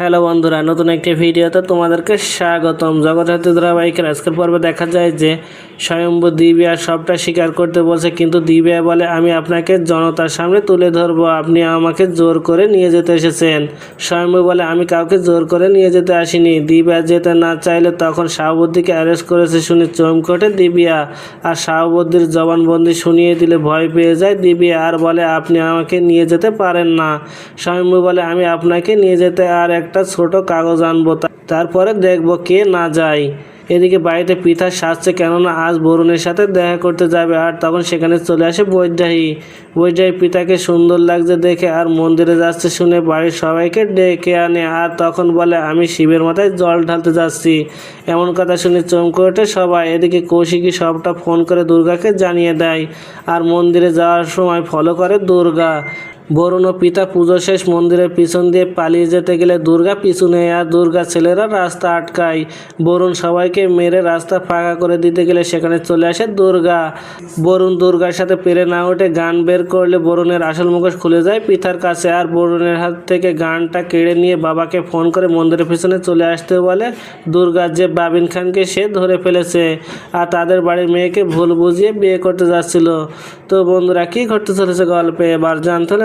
Hello বন্ধুরা নতুন একটি ভিডিওতে তোমাদেরকে স্বাগতম। জগদ্ধাত্রী ধারাবাহিকের আজকের পর্বে দেখা যায় যে স্বয়ম্ভু দিবিয়া সবটা স্বীকার করতে বলছে, কিন্তু দিবিয়া বলে, আমি আপনাকে জনতার সামনে তুলে ধরবো। আপনি আমাকে জোর করে নিয়ে যেতে এসেছেন। স্বয়ম্ভু বলে, আমি কাউকে জোর করে নিয়ে যেতে আসিনি। দিবিয়া যেতে না চাইলে তখন শাহবুদ্দিকে অ্যারেস্ট করেছে শুনে চমকটে দিবিয়া। আর শাহবুদ্দির জবানবন্দি শুনিয়ে দিলে ভয় পেয়ে যায় দিবিয়া। আর বলে, আপনি আমাকে নিয়ে যেতে পারেন না। স্বয়ম্ভু বলে, আমি আপনাকে নিয়ে যেতে আর একটা ছোট কাগজ আনব। তারপরে দেখব কে না যায়। এদিকে বাড়িতে পিঠা সাজছে কেননা আজ বরুণের সাথে দেখা করতে যাবে আর তখন সেখানে চলে আসে বৈদ্যাহী। বৈদ্যাহী পিতাকে সুন্দর লাগছে দেখে আর মন্দিরে যাচ্ছে শুনে বাড়ির সবাইকে ডেকে আনে আর তখন বলে, আমি শিবের মাথায় জল ঢালতে যাচ্ছি। এমন কথা শুনে চমকে ওঠে সবাই। এদিকে কৌশিকী সবটা ফোন করে দুর্গাকে জানিয়ে দেয়। আর মন্দিরে যাওয়ার সময় ফলো করে দুর্গা। বরুণ ও পিতা পুজো শেষ মন্দিরের পিছন দিয়ে পালিয়ে যেতে গেলে দুর্গা পিছু নেয় আর দুর্গা ছেলেরা রাস্তা আটকায়। বরুণ সবাইকে মেরে রাস্তা ফাঁকা করে দিতে গেলে সেখানে চলে আসে দুর্গা। বরুণ দুর্গার সাথে পেরে না উঠে গান বের করলে বরুণের আসল মুখোশ খুলে যায় পিতার কাছে আর বরুণের হাত থেকে গানটা কেড়ে নিয়ে বাবাকে ফোন করে মন্দিরের পিছনে চলে আসতে বলে। দুর্গা যে বাবিন খানকে সে ধরে ফেলেছে আর তাদের বাড়ির মেয়েকে ভুল বুঝিয়ে বিয়ে করতে যাচ্ছিল। তো বন্ধুরা, কি ঘটতে চলেছে গল্পে? এবার জানতে হলে